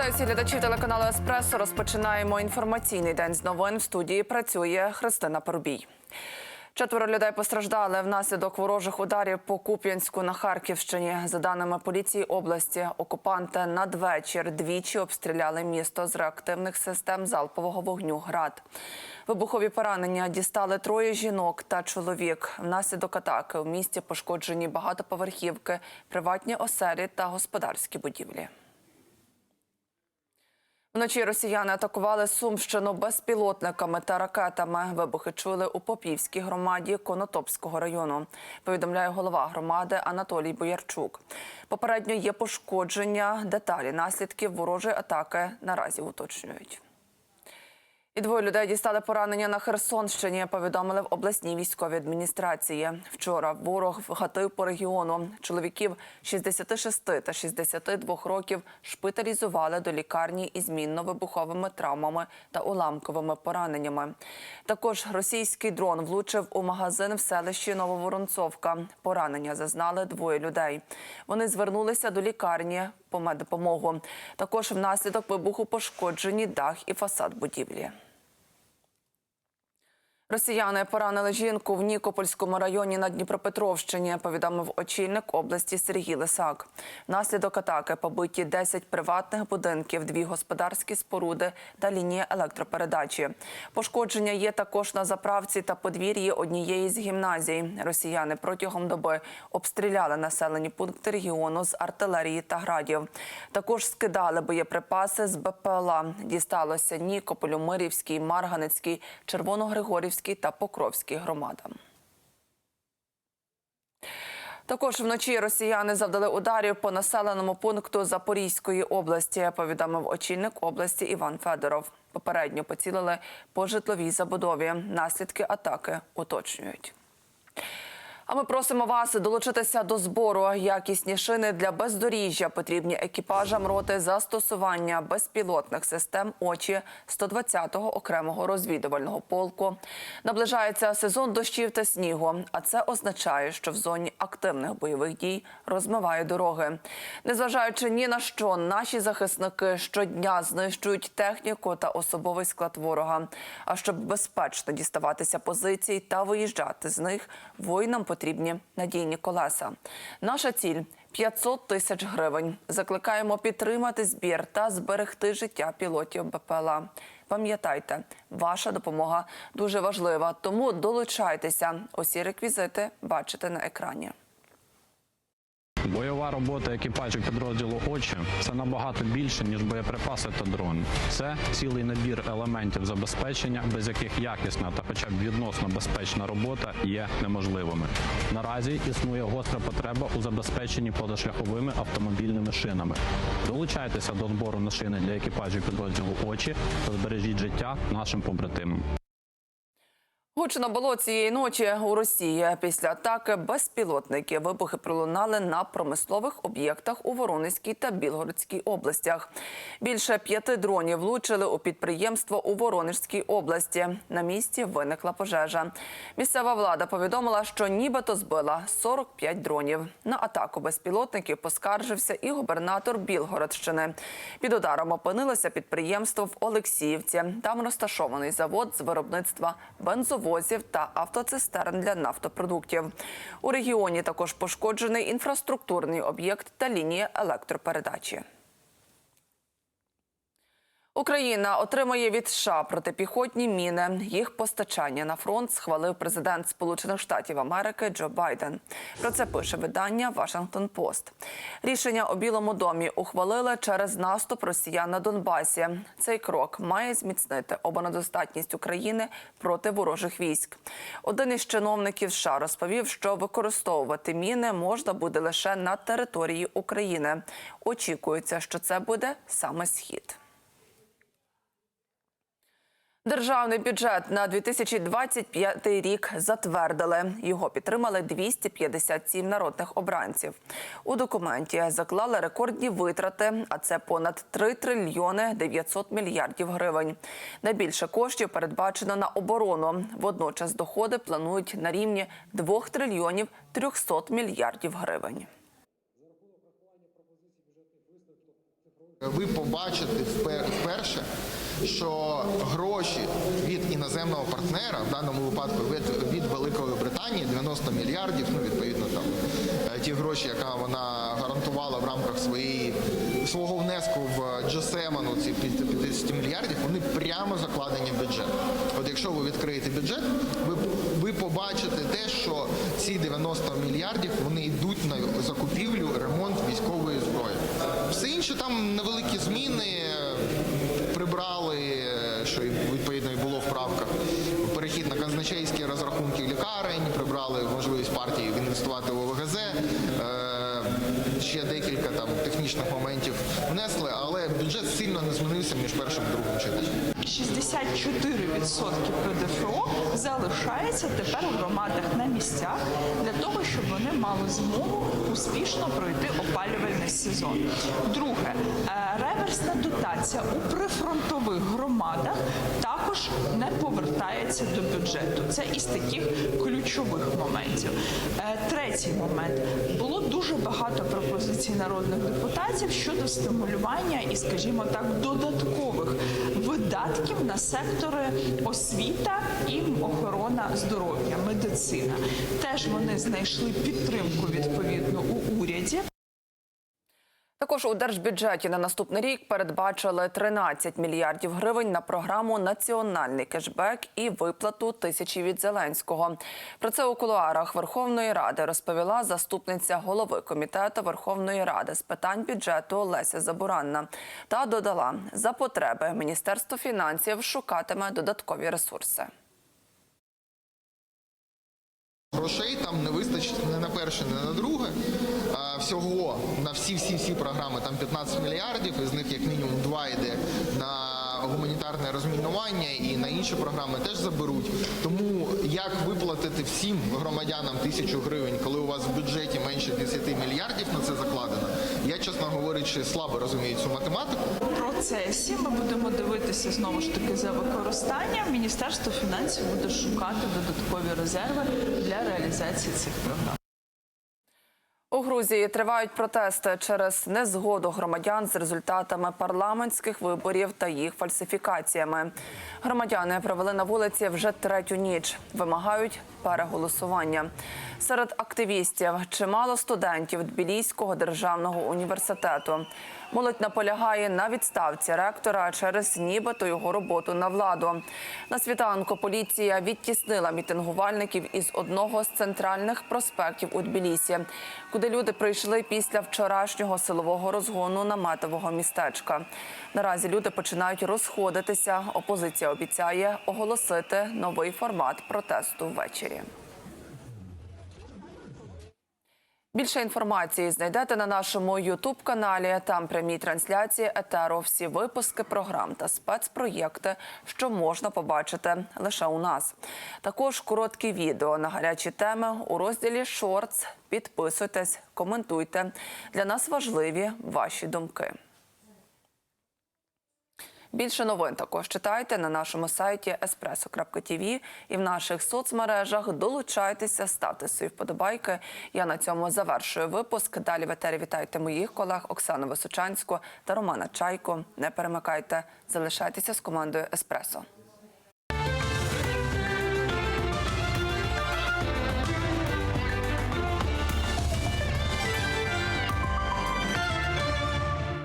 Вітаю глядачів телеканалу Еспресо. Розпочинаємо інформаційний день з новин. В студії працює Христина Порубій. Четверо людей постраждали внаслідок ворожих ударів по Куп'янську на Харківщині. За даними поліції області, окупанти надвечір двічі обстріляли місто з реактивних систем залпового вогню ГРАД. Вибухові поранення дістали троє жінок та чоловік. Внаслідок атаки в місті пошкоджені багатоповерхівки, приватні оселі та господарські будівлі. Вночі росіяни атакували Сумщину безпілотниками та ракетами. Вибухи чули у Попівській громаді Конотопського району. Повідомляє голова громади Анатолій Боярчук. Попередньо є пошкодження. Деталі наслідків ворожої атаки наразі уточнюють. І двоє людей дістали поранення на Херсонщині. Повідомили в обласній військовій адміністрації. Вчора ворог вгатив по регіону. Чоловіків 66 та 62 років шпиталізували до лікарні із мінно-вибуховими травмами та уламковими пораненнями. Також російський дрон влучив у магазин в селищі Нововоронцовка. Поранення зазнали двоє людей. Вони звернулися до лікарні по меддопомогу. Також внаслідок вибуху пошкоджені дах і фасад будівлі. Росіяни поранили жінку в Нікопольському районі на Дніпропетровщині, повідомив очільник області Сергій Лисак. Внаслідок атаки побиті 10 приватних будинків, дві господарські споруди та лінія електропередачі. Пошкодження є також на заправці та подвір'ї однієї з гімназій. Росіяни протягом доби обстріляли населені пункти регіону з артилерії та градів. Також скидали боєприпаси з БПЛА. Дісталося Нікополю, Мирівський, Марганецький, Червоногригорівський та Покровській громадам. Також вночі росіяни завдали ударів по населеному пункту Запорізької області. Повідомив очільник області Іван Федоров. Попередньо поцілили по житловій забудові. Наслідки атаки уточнюють. А ми просимо вас долучитися до збору. Якісні шини для бездоріжжя потрібні екіпажам роти застосування безпілотних систем очі 120-го окремого розвідувального полку. Наближається сезон дощів та снігу. А це означає, що в зоні активних бойових дій розмиває дороги. Незважаючи ні на що, наші захисники щодня знищують техніку та особовий склад ворога. А щоб безпечно діставатися позицій та виїжджати з них, воїнам потрібні надійні колеса. Наша ціль 500 тисяч гривень. Закликаємо підтримати збір та зберегти життя пілотів БПЛА. Пам'ятайте, ваша допомога дуже важлива, тому долучайтеся. Усі реквізити бачите на екрані. Бойова робота екіпажів підрозділу очі це набагато більше ніж боєприпаси та дрони. Це цілий набір елементів забезпечення, без яких якісна та, хоча б відносно безпечна робота є неможливими. Наразі існує гостра потреба у забезпеченні позашляховими автомобільними шинами. Долучайтеся до збору на шини для екіпажів підрозділу очі та збережіть життя нашим побратимам. Гучно було цієї ночі у Росії. Після атаки безпілотники вибухи пролунали на промислових об'єктах у Воронезькій та Білгородській областях. Більше п'яти дронів влучили у підприємство у Воронежській області. На місці виникла пожежа. Місцева влада повідомила, що нібито збила 45 дронів. На атаку безпілотників поскаржився і губернатор Білгородщини. Під ударом опинилося підприємство в Олексіївці. Там розташований завод з виробництва бензовозів та автоцистерн для нафтопродуктів. У регіоні також пошкоджений інфраструктурний об'єкт та лінія електропередачі. Україна отримує від США протипіхотні міни. Їх постачання на фронт схвалив президент Сполучених Штатів Америки Джо Байден. Про це пише видання Вашингтон Пост. Рішення у Білому домі ухвалили через наступ росіян на Донбасі. Цей крок має зміцнити обороноздатність України проти ворожих військ. Один із чиновників США розповів, що використовувати міни можна буде лише на території України. Очікується, що це буде саме схід. Державний бюджет на 2025 рік затвердили. Його підтримали 257 народних обранців. У документі заклали рекордні витрати, а це понад 3 трильйони 900 мільярдів гривень. Найбільше коштів передбачено на оборону. Водночас доходи планують на рівні 2 трильйонів 300 мільярдів гривень. Ви побачите впер- вперше, що гроші від іноземного партнера, в даному випадку від, від Великої Британії, 90 мільярдів, ну відповідно там е, ті гроші, яка вона гарантувала в рамках своєї свого внеску в GSM, ну ці 50 мільярдів, вони прямо закладені в бюджет. От якщо ви відкриєте бюджет, ви, ви побачите те, що ці 90 мільярдів вони йдуть на закупівлю, ремонт військової зброї. Інше там невеликі зміни. Прибрали, е, що відповідно і було в правках. Перехід на казначейські розрахунки лікарень, прибрали можливість партії інвестувати в ОВГЗ. Ще декілька там технічних моментів внесли, але бюджет сильно не змінився між першим і другим читанням. 64% ПДФО залишається тепер у громадах на місцях для того, щоб вони мали змогу успішно пройти опалювальний сезон. Друге, е, реверсна дотація у прифронтових громадах також не повертається до бюджету. Це із таких ключових моментів. Е, Третій момент було дуже багато пропозицій народних депутатів щодо стимулювання і, скажімо так, додаткових видатків на сектори освіта і охорона здоров'я, медицина. Теж вони знайшли підтримку відповідно у уряді. Також у держбюджеті на наступний рік передбачили 13 мільярдів гривень на програму Національний кешбек і виплату тисячі від Зеленського. Про це у кулуарах Верховної Ради розповіла заступниця голови комітету Верховної Ради з питань бюджету Леся Забуранна та додала за потреби Міністерство фінансів шукатиме додаткові ресурси. Грошей там не вистачить не на перше, не на друге. А всього на всі всі всі програми там 15 мільярдів, із них як мінімум 2 йде на гуманітарне розмінування і на інші програми теж заберуть. Тому як виплатити всім громадянам тисячу гривень, коли у вас в бюджеті менше 10 мільярдів на це закладено, я чесно говорячи, слабо розумію цю математику. В процесі ми будемо дивитися знову ж таки за використанням. Міністерство фінансів буде шукати додаткові резерви для реалізації цих програм. Грузії тривають протести через незгоду громадян з результатами парламентських виборів та їх фальсифікаціями. Громадяни провели на вулиці вже третю ніч, вимагають переголосування. Серед активістів чимало студентів Тбіліського державного університету. Молодь наполягає на відставці ректора через нібито його роботу на владу. На світанку поліція відтіснила мітингувальників із одного з центральних проспектів у Тбілісі, куди люди прийшли після вчорашнього силового розгону наметового містечка. Наразі люди починають розходитися. Опозиція обіцяє оголосити новий формат протесту ввечері. Більше інформації знайдете на нашому ютуб каналі. Там прямі трансляції етеру, всі випуски програм та спецпроєкти, що можна побачити лише у нас. Також короткі відео на гарячі теми у розділі Шортс. Підписуйтесь, коментуйте. Для нас важливі ваші думки. Більше новин також читайте на нашому сайті espresso.tv і в наших соцмережах. Долучайтеся, ставте свої вподобайки. Я на цьому завершую випуск. Далі в етері вітайте моїх колег Оксану Височанську та Романа Чайко. Не перемикайте, залишайтеся з командою Еспресо.